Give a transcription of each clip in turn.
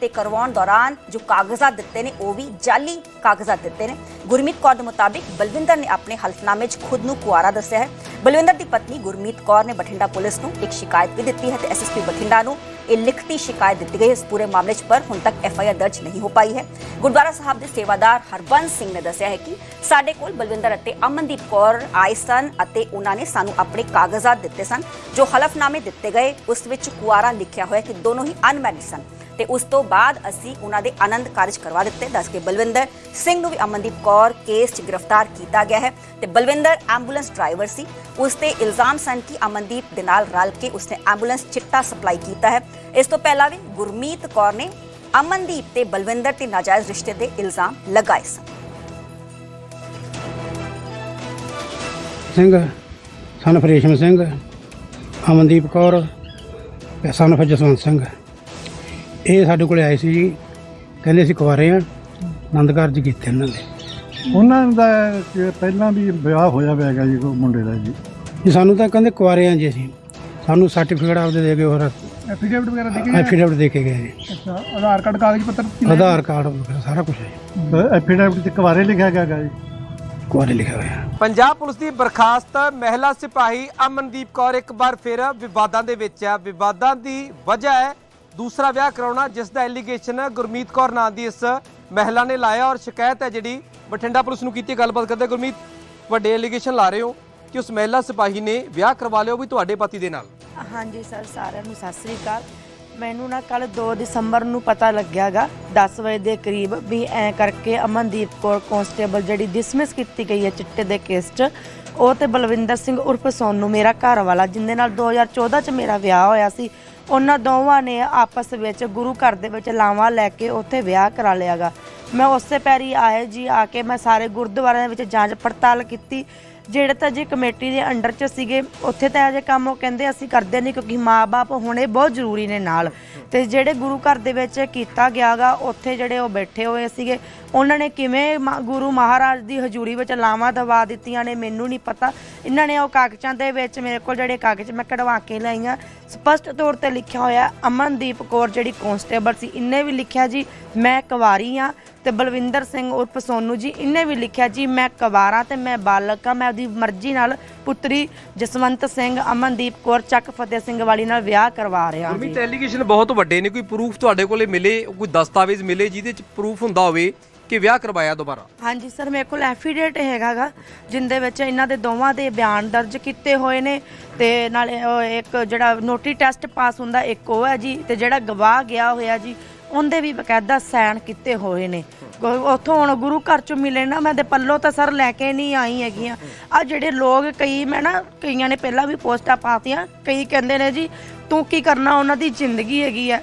ਤੇ ਕਰਵਾਉਣ ਦੌਰਾਨ ਜੋ ਕਾਗਜ਼ਾਤ ਦਿੱਤੇ ਨੇ, ਉਹ ਵੀ ਜਾਲੀ ਕਾਗਜ਼ਾਤ ਦਿੱਤੇ ਨੇ। ਗੁਰਮੀਤ ਕੌਰ ਦੇ ਮੁਤਾਬਿਕ ਬਲਵਿੰਦਰ ਨੇ ਆਪਣੇ ਹਲਫਨਾਮੇ 'ਚ ਖੁਦ ਨੂੰ ਕੁਆਰਾ ਦੱਸਿਆ ਹੈ। ਬਲਵਿੰਦਰ ਦੀ ਪਤਨੀ ਗੁਰਮੀਤ ਕੌਰ ਨੇ ਬਠਿੰਡਾ ਪੁਲਿਸ ਨੂੰ ਇੱਕ ਸ਼ਿਕਾਇਤ ਵੀ ਦਿੱਤੀ ਹੈ ਤੇ ਐਸਐਸਪੀ ਬਠਿੰਡਾ ਨੂੰ ਇਹ ਲਿਖਤੀ ਸ਼ਿਕਾਇਤ ਦਿੱਤੀ ਗਈ ਇਸ ਪੂਰੇ ਮਾਮਲੇ 'ਚ ਪਰ ਹੁਣ ਤੱਕ ਐਫਆਈਆਰ ਦਰਜ ਨਹੀਂ ਹੋ ਪਾਈ ਹੈ। ਗੁਰਦੁਆਰਾ ਸਾਹਿਬ ਦੇ ਸੇਵਾਦਾਰ ਹਰਬੰਸ ਸਿੰਘ ਨੇ ਦੱਸਿਆ ਹੈ ਕਿ ਸਾਡੇ ਕੋਲ ਬਲਵਿੰਦਰ ਅਤੇ ਅਮਨਦੀਪ ਕੌਰ ਆਏ ਸਨ ਅਤੇ ਉਹਨਾਂ ਨੇ ਸਾਨੂੰ ਆਪਣੇ ਕਾਗਜ਼ਾਤ ਦਿੱਤੇ ਸਨ। ਜੋ ਹਲਫਨਾਮੇ ਦਿੱਤੇ ਗਏ, ਉਸ ਵਿੱਚ ਕੁਆਰਾ ਲਿਖਿਆ ਹੋਇਆ ਕਿ ਦੋਨੋਂ ਹੀ ਅਨਮੈਰਿਡ ਸਨ। ਤੇ ਉਸ ਤੋਂ ਬਾਅਦ ਅਸੀਂ ਉਹਨਾਂ ਦੇ ਆਨੰਦ ਕਾਰਜ ਕਰਵਾ ਦਿੱਤੇ। ਦੱਸ ਕੇ ਬਲਵਿੰਦਰ ਸਿੰਘ ਨੂੰ ਵੀ ਅਮਨਦੀਪ ਕੌਰ ਕੇਸ 'ਚ ਗ੍ਰਿਫਤਾਰ ਕੀਤਾ ਗਿਆ ਹੈ ਤੇ ਬਲਵਿੰਦਰ ਐਂਬੂਲੈਂਸ ਡਰਾਈਵਰ ਸੀ। ਉਸ ਤੇ ਇਲਜ਼ਾਮ ਸਨ ਕਿ ਅਮਨਦੀਪ ਦੇ ਨਾਲ ਰਲ ਕੇ ਉਸਨੇ ਐਂਬੂਲੈਂਸ ਚਿੱਟਾ ਸਪਲਾਈ ਕੀਤਾ ਹੈ। ਇਸ ਤੋਂ ਪਹਿਲਾਂ ਵੀ ਗੁਰਮੀਤ ਕੌਰ ਨੇ ਅਮਨਦੀਪ ਤੇ ਬਲਵਿੰਦਰ ਤੇ ਨਾਜਾਇਜ਼ ਰਿਸ਼ਤੇ ਦੇ ਇਲਜ਼ਾਮ ਲਗਾਏ ਸਨ। ਸਿੰਘ ਸਨ ਫਰੇਸ਼ਮ ਸਿੰਘ, ਅਮਨਦੀਪ ਕੌਰ ਤੇ ਸਨ ਜਸਵੰਤ ਸਿੰਘ। ਇਹ ਸਾਡੇ ਕੋਲੇ ਆਏ ਸੀ ਜੀ। ਕਹਿੰਦੇ ਅਸੀਂ ਕੁਆਰੇ ਆ। ਆਨੰਦ ਕਾਰਜ ਕੀਤੇ ਇਹਨਾਂ ਦੇ ਉਹਨਾਂ ਦਾ ਕਿ ਪਹਿਲਾਂ ਵੀ ਵਿਆਹ ਹੋਇਆ ਹੋਇਆ ਹੈਗਾ ਜੀ ਉਹ ਮੁੰਡੇ ਦਾ ਜੀ। ਜੀ ਸਾਨੂੰ ਤਾਂ ਕਹਿੰਦੇ ਕੁਆਰੇ ਆ ਜੀ ਅਸੀਂ ਸਾਨੂੰ ਸਰਟੀਫਿਕੇਟ ਆਪਦੇ ਦੇ ਗਏ ਹੋਰ ਐਫੀਡੇਵਿਟ ਵਗੈਰਾ ਦੇ ਐਫੀਡੇਵਿਟ ਦੇ ਕੇ ਗਏ ਜੀ। ਅੱਛਾ ਆਧਾਰ ਕਾਰਡ ਕਾਗਜ਼ ਪੱਤਰ ਆਧਾਰ ਕਾਰਡ ਵਗੈਰਾ ਸਾਰਾ ਕੁਝ ਹੈ ਐਫੀਡੇਵਿਟ ਤੇ ਕੁਵਾਰੇ ਲਿਖਿਆ ਗਿਆ ਹੈਗਾ ਜੀ। ਕੁਆਰੇ ਲਿਖਿਆ ਹੋਇਆ। ਪੰਜਾਬ ਪੁਲਿਸ ਦੀ ਬਰਖਾਸਤ ਮਹਿਲਾ ਸਿਪਾਹੀ ਅਮਨਦੀਪ ਕੌਰ ਇੱਕ ਵਾਰ ਫਿਰ ਵਿਵਾਦਾਂ ਦੇ ਵਿੱਚ ਹੈ ਵਿਵਾਦਾਂ ਦੀ ਵਜ੍ਹਾ ਹੈ ਦੂਸਰਾ ਵਿਆਹ ਕਰਾਉਣਾ, ਜਿਸ ਦਾ ਐਲੀਗੇਸ਼ਨ ਗੁਰਮੀਤ ਕੌਰ ਨਾਂ ਦੀ ਇਸ ਮਹਿਲਾ ਨੇ ਲਾਇਆ ਔਰ ਸ਼ਿਕਾਇਤ ਹੈ ਜਿਹੜੀ ਬਠਿੰਡਾ ਪੁਲਿਸ ਨੂੰ ਕੀਤੀ ਗੱਲਬਾਤ ਕਰਦੇ ਗੁਰਮੀਤ, ਵੱਡੇ ਐਲੀਗੇਸ਼ਨ ਲਾ ਰਹੇ ਹੋ ਕਿ ਉਸ ਮਹਿਲਾ ਸਿਪਾਹੀ ਨੇ ਵਿਆਹ ਕਰਵਾ ਲਿਆ, ਉਹ ਵੀ ਤੁਹਾਡੇ ਪਤੀ ਦੇ ਨਾਲ। ਹਾਂਜੀ ਸਰ, ਸਾਰਿਆਂ ਨੂੰ ਸਤਿ ਸ੍ਰੀ ਅਕਾਲ। ਮੈਨੂੰ ਨਾ ਕੱਲ 2 ਦਸੰਬਰ ਨੂੰ ਪਤਾ ਲੱਗਿਆਗਾ 10 ਵਜੇ ਦੇ ਕਰੀਬ, ਵੀ ਐ ਕਰਕੇ ਅਮਨਦੀਪ ਕੌਰ ਕਨਸਟੇਬਲ ਜਿਹੜੀ ਡਿਸਮਿਸ ਕੀਤੀ ਗਈ ਹੈ ਚਿੱਟੇ ਦੇ ਕੇਸ 'ਚ, ਉਹ ਤੇ ਬਲਵਿੰਦਰ ਸਿੰਘ ਉਰਫ ਸੋਨੂ, ਮੇਰਾ ਘਰ ਵਾਲਾ ਜਿੰਦੇ ਨਾਲ 2014 'ਚ ਮੇਰਾ ਵਿਆਹ ਹੋਇਆ ਸੀ ਉਹਨਾਂ ਦੋਵਾਂ ਨੇ ਆਪਸ ਵਿੱਚ ਗੁਰੂ ਘਰ ਦੇ ਵਿੱਚ ਲਾਵਾਂ ਲੈ ਕੇ ਉੱਥੇ ਵਿਆਹ ਕਰਾ ਲਿਆਗਾ। ਮੈਂ ਉਸੇ ਪੈਰੀ ਆਏ ਜੀ, ਆ ਕੇ ਮੈਂ ਸਾਰੇ ਗੁਰਦੁਆਰਿਆਂ ਦੇ ਵਿੱਚ ਜਾਂਚ ਪੜਤਾਲ ਕੀਤੀ। ਜਿਹੜੇ ਤਾਂ ਜੀ ਕਮੇਟੀ ਦੇ ਅੰਡਰ 'ਚ ਸੀਗੇ, ਉੱਥੇ ਤਾਂ ਅਜੇ ਕੰਮ ਉਹ ਕਹਿੰਦੇ ਅਸੀਂ ਕਰਦੇ ਨਹੀਂ ਕਿਉਂਕਿ ਮਾਪੇ ਹੋਣੇ ਬਹੁਤ ਜ਼ਰੂਰੀ ਨੇ ਨਾਲ। ਤੇ ਜਿਹੜੇ ਗੁਰੂ ਘਰ ਦੇ ਵਿੱਚ ਕੀਤਾ ਗਿਆਗਾ ਉੱਥੇ ਜਿਹੜੇ ਉਹ ਬੈਠੇ ਹੋਏ ਸੀਗੇ, ਉਹਨਾਂ ਨੇ ਕਿਵੇਂ ਮਾ- ਗੁਰੂ ਮਹਾਰਾਜ ਦੀ ਹਜ਼ੂਰੀ ਵਿੱਚ ਲਾਵਾਂ ਦਵਾ ਦਿੱਤੀਆਂ ਨੇ, ਮੈਨੂੰ ਨਹੀਂ ਪਤਾ। ਇਹਨਾਂ ਨੇ ਉਹ ਕਾਗਜ਼ਾਂ ਦੇ ਵਿੱਚ ਮੇਰੇ ਕੋਲ ਜਿਹੜੇ ਕਾਗਜ਼ ਮੈਂ ਕਢਵਾ ਕੇ ਲਾਈਆਂ। ਸਪਸ਼ਟ ਤੌਰ ਤੇ ਲਿਖਿਆ ਹੋਇਆ ਅਮਨਦੀਪ ਕੌਰ ਜਿਹੜੀ ਕਨਸਟੇਬਲ ਸੀ ਇਹਨੇ ਵੀ ਲਿਖਿਆ ਜੀ, ਮੈਂ ਕੁਵਾਰੀ ਆ। ਤੇ ਬਲਵਿੰਦਰ ਸਿੰਘ ਉਰਫ ਸੋਨੂ ਜੀ ਇਹਨੇ ਵੀ ਲਿਖਿਆ ਜੀ, ਮੈਂ ਕੁਵਾਰਾ ਤੇ ਮੈਂ ਬਾਲਕ ਆ, ਮੈਂ ਆਪਦੀ ਮਰਜ਼ੀ ਨਾਲ ਪੁੱਤਰੀ ਜਸਵੰਤ ਸਿੰਘ ਅਮਨਦੀਪ ਕੌਰ ਚੱਕ ਫਤਿਹ ਸਿੰਘ ਵਾਲੀ ਨਾਲ ਵਿਆਹ ਕਰਵਾ ਰਿਹਾ ਜੀ। ਗੁਰਮੀਤ ਐਲੀਗੇਸ਼ਨ ਬਹੁਤ ਵੱਡੇ ਨੇ। ਕੋਈ ਪ੍ਰੂਫ ਤੁਹਾਡੇ ਕੋਲੇ ਮਿਲੇ ਕੋਈ ਦਸਤਾਵੇਜ਼ ਮਿਲੇ ਜਿਹਦੇ ਚ ਪ੍ਰੂਫ ਹੁੰਦਾ ਹੋਵੇ ਕਿ ਵਿਆਹ ਕਰਵਾਇਆ ਦੁਬਾਰਾ? ਹਾਂਜੀ ਸਰ ਮੇਰੇ ਕੋਲ ਐਫੀਡੇਟ ਹੈਗਾਗਾ ਜਿੰਦੇ ਵਿੱਚ ਇਹਨਾਂ ਦੇ ਦੋਵਾਂ ਦੇ ਬਿਆਨ ਦਰਜ ਕੀਤੇ ਹੋਏ ਨੇ ਤੇ ਨਾਲੇ ਉਹ ਇੱਕ ਜਿਹੜਾ ਨੋਟੀ ਟੈਸਟ ਪਾਸ ਹੁੰਦਾ ਇੱਕ ਉਹ ਹੈ ਜੀ ਤੇ ਜਿਹੜਾ ਗਵਾਹ ਗਿਆ ਹੋਇਆ ਜੀ ਉਹਦੇ ਵੀ ਬਕਾਇਦਾ ਸਾਈਨ ਕੀਤੇ ਹੋਏ ਨੇ। ਗੁ- ਉੱਥੋਂ ਹੁਣ ਗੁਰੂ ਘਰ ਚੋਂ ਮਿਲੇ ਨਾ, ਮੈਂ ਤੇ ਪੱਲੋ ਤਾਂ ਸਰ ਲੈ ਕੇ ਨਹੀਂ ਆਈ ਹੈਗੀਆਂ। ਆ ਜਿਹੜੇ ਲੋਕ ਕਈ, ਮੈਂ ਨਾ ਕਈਆਂ ਨੇ ਪਹਿਲਾਂ ਵੀ ਪੋਸਟਾਂ ਪਾਤੀਆਂ, ਕਈ ਕਹਿੰਦੇ ਨੇ ਜੀ, ਤੂੰ ਕੀ ਕਰਨਾ? ਉਹਨਾਂ ਦੀ ਜ਼ਿੰਦਗੀ ਹੈਗੀ ਆ।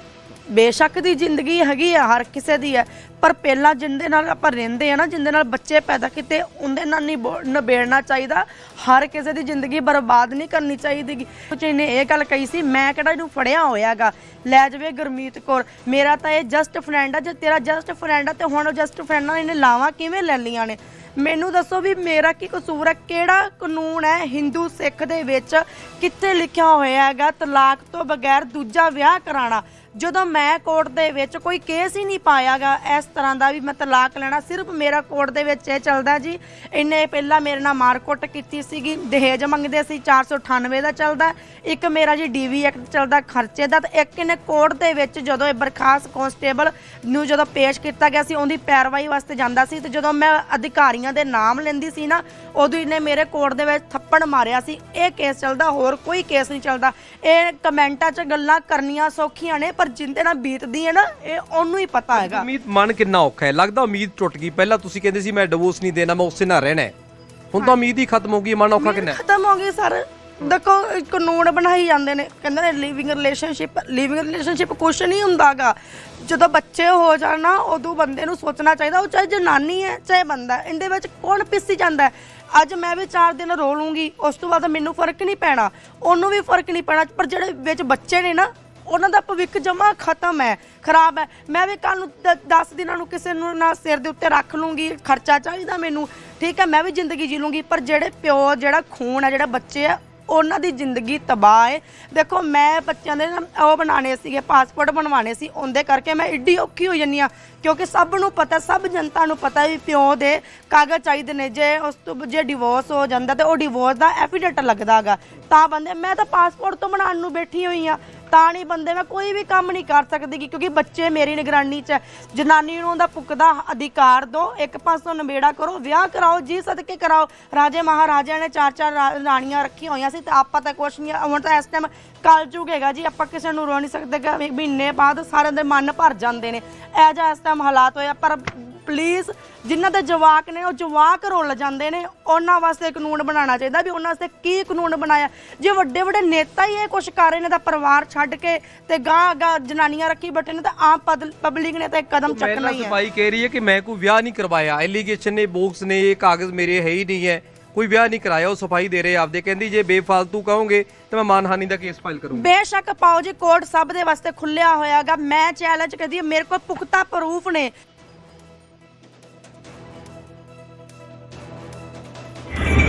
ਬੇਸ਼ੱਕ ਦੀ ਜ਼ਿੰਦਗੀ ਹੈਗੀ ਆ, ਹਰ ਕਿਸੇ ਦੀ ਹੈ ਪਰ ਪਹਿਲਾਂ ਜਿੰਦੇ ਨਾਲ ਆਪਾਂ ਰਹਿੰਦੇ ਆ ਨਾ, ਜਿੰਦੇ ਨਾਲ ਬੱਚੇ ਪੈਦਾ ਕੀਤੇ, ਉਹਦੇ ਨਾਲ ਨਹੀਂ ਨਿਬੇੜਨਾ ਚਾਹੀਦਾ। ਹਰ ਕਿਸੇ ਦੀ ਜ਼ਿੰਦਗੀ ਬਰਬਾਦ ਨਹੀਂ ਕਰਨੀ ਚਾਹੀਦੀ। ਕੁਝ ਇਹਨੇ ਇਹ ਗੱਲ ਕਹੀ ਸੀ, ਮੈਂ ਕਿਹੜਾ ਇਹਨੂੰ ਫੜਿਆ ਹੋਇਆਗਾ? ਲੈ ਜਾਵੇ ਗੁਰਮੀਤ ਕੌਰ। ਮੇਰਾ ਤਾਂ ਇਹ ਜਸਟ ਫਰੈਂਡ ਆ, ਜੇ ਤੇਰਾ ਜਸਟ ਫਰੈਂਡ ਆ, ਤੇ ਹੁਣ ਜਸਟ ਫਰੈਂਡ ਨਾਲ ਇਹਨੇ ਲਾਵਾਂ ਕਿਵੇਂ ਲੈ ਲੀਆਂ ਨੇ? ਮੈਨੂੰ ਦੱਸੋ ਵੀ ਮੇਰਾ ਕੀ ਕਸੂਰ ਹੈ ਕਿਹੜਾ ਕਾਨੂੰਨ ਹੈ ਹਿੰਦੂ ਸਿੱਖ ਦੇ ਵਿੱਚ ਕਿੱਥੇ ਲਿਖਿਆ ਹੋਇਆ ਹੈਗਾ ਤਲਾਕ ਤੋਂ ਬਗੈਰ ਦੂਜਾ ਵਿਆਹ ਕਰਾਉਣਾ ਜਦੋਂ ਮੈਂ ਕੋਰਟ ਦੇ ਵਿੱਚ ਕੋਈ ਕੇਸ ਹੀ ਨਹੀਂ ਪਾਇਆਗਾ, ਇਸ ਤਰ੍ਹਾਂ ਦਾ ਵੀ ਮੈਂ ਤਲਾਕ ਲੈਣਾ, ਸਿਰਫ ਮੇਰਾ ਕੋਰਟ ਦੇ ਵਿੱਚ ਇਹ ਚੱਲਦਾ ਜੀ। ਇਹਨੇ ਪਹਿਲਾਂ ਮੇਰੇ ਨਾਲ ਮਾਰਕੁੱਟ ਕੀਤੀ ਸੀਗੀ, ਦਹੇਜ ਮੰਗਦੇ ਸੀ 498 ਦਾ ਚੱਲਦਾ, ਇੱਕ ਮੇਰਾ ਜੀ ਡੀਵੀ ਐਕਟ ਚੱਲਦਾ, ਖਰਚੇ ਦਾ, ਤੇ ਇੱਕ ਇਹਨੇ ਕੋਰਟ ਦੇ ਵਿੱਚ ਜਦੋਂ ਇਹ ਬਰਖਾਸਤ ਕਨਸਟੇਬਲ ਨੂੰ ਜਦੋਂ ਪੇਸ਼ ਕੀਤਾ ਗਿਆ ਸੀ, ਉਹਦੀ ਪੈਰਵਾਈ ਵਾਸਤੇ ਜਾਂਦਾ ਸੀ, ਤੇ ਜਦੋਂ ਮੈਂ ਅਧਿਕਾਰੀਆਂ ਦੇ ਨਾਮ ਲੈਂਦੀ ਸੀ ਨਾ, ਉਦੋਂ ਇਹਨੇ ਮੇਰੇ ਕੋਰਟ ਦੇ ਵਿੱਚ ਥੱਪੜ ਮਾਰਿਆ ਸੀ। ਇਹ ਕੇਸ ਚੱਲਦਾ, ਹੋਰ ਕੋਈ ਕੇਸ ਨਹੀਂ ਚੱਲਦਾ। ਇਹ ਕਮੈਂਟਾਂ 'ਚ ਗੱਲਾਂ ਕਰਨੀਆਂ ਸੌਖੀਆਂ ਨੇ, ਪਰ ਜਿੰਦੇ ਨਾਲ ਬੀਤਦੀ ਹੈ ਨਾ ਇਹ ਉਹਨੂੰ ਹੀ ਪਤਾ ਹੈਗਾ। ਉਮੀਦ ਮਨ ਕਿੰਨਾ ਔਖਾ ਹੈ? ਲੱਗਦਾ ਉਮੀਦ ਟੁੱਟ ਗਈ। ਪਹਿਲਾਂ ਤੁਸੀਂ ਕਹਿੰਦੇ ਸੀ ਮੈਂ ਡਿਵੋਰਸ ਨਹੀਂ ਦੇਣਾ ਮੈਂ ਉਸੇ ਨਾਲ ਰਹਿਣਾ ਹੈ। ਹੁਣ ਤਾਂ ਉਮੀਦ ਹੀ ਖਤਮ ਹੋ ਗਈ ਮਨ ਔਖਾ ਕਿੰਨਾ ਹੈ? ਖਤਮ ਹੋ ਗਈ ਸਰ। ਦੇਖੋ ਕਾਨੂੰਨ ਬਣਾਈ ਜਾਂਦੇ ਨੇ। ਕਹਿੰਦੇ ਨੇ ਲਿਵਿੰਗ ਰਿਲੇਸ਼ਨਸ਼ਿਪ ਲਿਵਿੰਗ ਰਿਲੇਸ਼ਨਸ਼ਿਪ ਕੁਛ ਨਹੀਂ ਹੁੰਦਾਗਾ। ਜਦੋਂ ਬੱਚੇ ਹੋ ਜਾਣ ਨਾ ਉਦੋਂ ਬੰਦੇ ਨੂੰ ਸੋਚਣਾ ਚਾਹੀਦਾ। ਉਹ ਚਾਹੇ ਜਨਾਨੀ ਹੈ ਚਾਹੇ ਬੰਦਾ ਹੈ। ਇਹਦੇ ਵਿੱਚ ਕੌਣ ਪਿੱਸੀ ਜਾਂਦਾ ਹੈ? ਅੱਜ ਮੈਂ ਵੀ 4 ਦਿਨ ਰੋ ਲੂੰਗੀ। ਉਸ ਤੋਂ ਬਾਅਦ ਮੈਨੂੰ ਫ਼ਰਕ ਨਹੀਂ ਪੈਣਾ। ਉਹਨੂੰ ਵੀ ਫ਼ਰਕ ਨਹੀਂ ਪੈਣਾ। ਪਰ ਜਿਹੜੇ ਵਿੱਚ ਬੱਚੇ ਨੇ ਨਾ ਉਹਨਾਂ ਦਾ ਭਵਿੱਖ ਜਮਾ ਖਤਮ ਹੈ, ਖਰਾਬ ਹੈ। ਮੈਂ ਵੀ ਕੱਲ ਨੂੰ 10 ਦਿਨਾਂ ਨੂੰ ਕਿਸੇ ਨੂੰ ਨਾ ਸਿਰ ਦੇ ਉੱਤੇ ਰੱਖ ਲੂੰਗੀ, ਖਰਚਾ ਚਾਹੀਦਾ ਮੈਨੂੰ। ਠੀਕ ਹੈ, ਮੈਂ ਵੀ ਜ਼ਿੰਦਗੀ ਜੀ ਲੂੰਗੀ, ਪਰ ਜਿਹੜੇ ਪਿਓ, ਜਿਹੜਾ ਖੂਨ ਹੈ, ਜਿਹੜਾ ਬੱਚੇ ਆ, ਉਹਨਾਂ ਦੀ ਜ਼ਿੰਦਗੀ ਤਬਾਹ ਹੈ। ਦੇਖੋ, ਮੈਂ ਬੱਚਿਆਂ ਦੇ ਨਾ ਉਹ ਬਣਾਣੇ ਸੀਗੇ ਪਾਸਪੋਰਟ ਬਣਵਾਣੇ ਸੀ, ਉਹਦੇ ਕਰਕੇ ਮੈਂ ਇੱਡੀ ਔਖੀ ਹੋ ਜੰਨੀ ਆ ਕਿਉਂਕਿ ਸਭ ਨੂੰ ਪਤਾ, ਸਭ ਜਨਤਾ ਨੂੰ ਪਤਾ ਵੀ ਪਿਓ ਦੇ ਕਾਗਜ਼ ਚਾਹੀਦੇ ਨੇ। ਜੇ ਉਸ ਤੋਂ, ਜੇ ਡਿਵੋਰਸ ਹੋ ਜਾਂਦਾ ਤੇ ਉਹ ਡਿਵੋਰਸ ਦਾ ਐਫੀਡੇਟ ਲੱਗਦਾਗਾ ਤਾਂ ਬੰਦੇ, ਮੈਂ ਤਾਂ ਪਾਸਪੋਰਟ ਤੋਂ ਬਣਾਉਣ ਨੂੰ ਬੈਠੀ ਹੋਈ ਆ ਤਾਂ ਨਹੀਂ ਬੰਦੇ ਮੈਂ ਕੋਈ ਵੀ ਕੰਮ ਨਹੀਂ ਕਰ ਸਕਦੀ ਗੀ, ਕਿਉਂਕਿ ਬੱਚੇ ਮੇਰੀ ਨਿਗਰਾਨੀ 'ਚ ਹੈ। ਜਨਾਨੀ ਨੂੰ ਉਹਦਾ ਪੁੱਕਦਾ ਅਧਿਕਾਰ ਦਿਓ ਇੱਕ ਪਾਸੋਂ ਨਵੇੜਾ ਕਰੋ, ਵਿਆਹ ਕਰਾਓ, ਜੀ ਸਦਕੇ ਕਰਾਓ। ਰਾਜੇ ਮਹਾਰਾਜਿਆਂ ਨੇ ਚਾਰ ਚਾਰ ਰਾ- ਰਾਣੀਆਂ ਰੱਖੀਆਂ ਹੋਈਆਂ ਸੀ ਤੇ ਆਪਾਂ ਤਾਂ ਕੁਛ ਨਹੀਂ, ਹੁਣ ਤਾਂ ਇਸ ਟਾਈਮ ਕਲ ਯੁੱਗ ਹੈਗਾ ਜੀ, ਆਪਾਂ ਕਿਸੇ ਨੂੰ ਰੋ ਨਹੀਂ ਸਕਦੇ ਕਿ ਵੀ ਮਹੀਨੇ ਬਾਅਦ ਸਾਰਿਆਂ ਦੇ ਮਨ ਭਰ ਜਾਂਦੇ ਨੇ। ਇਹ ਜਿਹਾ ਇਸ ਟਾਈਮ ਹਾਲਾਤ ਹੋਇਆ ਪਰ ਪਲੀਜ਼ ਜਿਨ੍ਹਾਂ ਦੇ ਜਵਾਕ ਨੇ, ਉਹ ਜਵਾਕ ਰੁੱਲ ਜਾਂਦੇ ਨੇ। ਉਹਨਾਂ ਵਾਸਤੇ ਕਾਨੂੰਨ ਬਣਾਉਣਾ ਚਾਹੀਦਾ ਵੀ ਉਹਨਾਂ ਵਾਸਤੇ ਕੀ ਕਾਨੂੰਨ ਬਣਾਇਆ। ਜੇ ਵੱਡੇ ਵੱਡੇ ਨੇਤਾ ਹੀ ਇਹ ਕੁਝ ਕਰ ਰਹੇ ਨੇ ਤਾਂ ਪਰਿਵਾਰ ਛੱਡ ਕੇ ਤੇ ਗਾਂ ਗਾਂ ਜਨਾਨੀਆਂ ਰੱਖੀ ਬੈਠੇ ਨੇ ਤਾਂ ਆਮ ਪਬਲਿਕ ਨੇ ਤਾਂ ਇੱਕ ਕਦਮ ਚੱਕਣਾ ਹੀ ਹੈ। ਸਿਪਾਹੀ ਕਹਿ ਰਹੀ ਹੈ ਕਿ ਮੈਂ ਕੋਈ ਵਿਆਹ ਨਹੀਂ ਕਰਵਾਇਆ। ਐਲੀਗੇਸ਼ਨ ਨੇ ਬੋਕਸ ਨੇ ਇਹ ਕਾਗਜ਼ ਮੇਰੇ ਹੈ ਹੀ ਨਹੀਂ ਹੈ। ਕੋਈ ਵਿਆਹ ਨਹੀਂ ਕਰਾਇਆ ਉਹ ਸਫ਼ਾਈ ਦੇ ਰਹੇ ਆਪਦੇ। ਕਹਿੰਦੀ ਜੇ ਬੇਫਾਲਤੂ ਕਹੋਗੇ ਤਾਂ ਮੈਂ ਮਾਨਹਾਨੀ ਦਾ ਕੇਸ ਫਾਈਲ ਕਰੂੰਗੀ। ਬੇਸ਼ੱਕ ਪਾਓ ਜੀ ਕੋਰਟ ਸਭ ਦੇ ਵਾਸਤੇ ਖੁੱਲਿਆ ਹੋਇਆਗਾ। ਮੈਂ ਚੈਲੰਜ ਕਰਦੀ ਹਾਂ ਮੇਰੇ ਕੋਲ ਪੁਖਤਾ ਪ੍ਰੂਫ ਨੇ।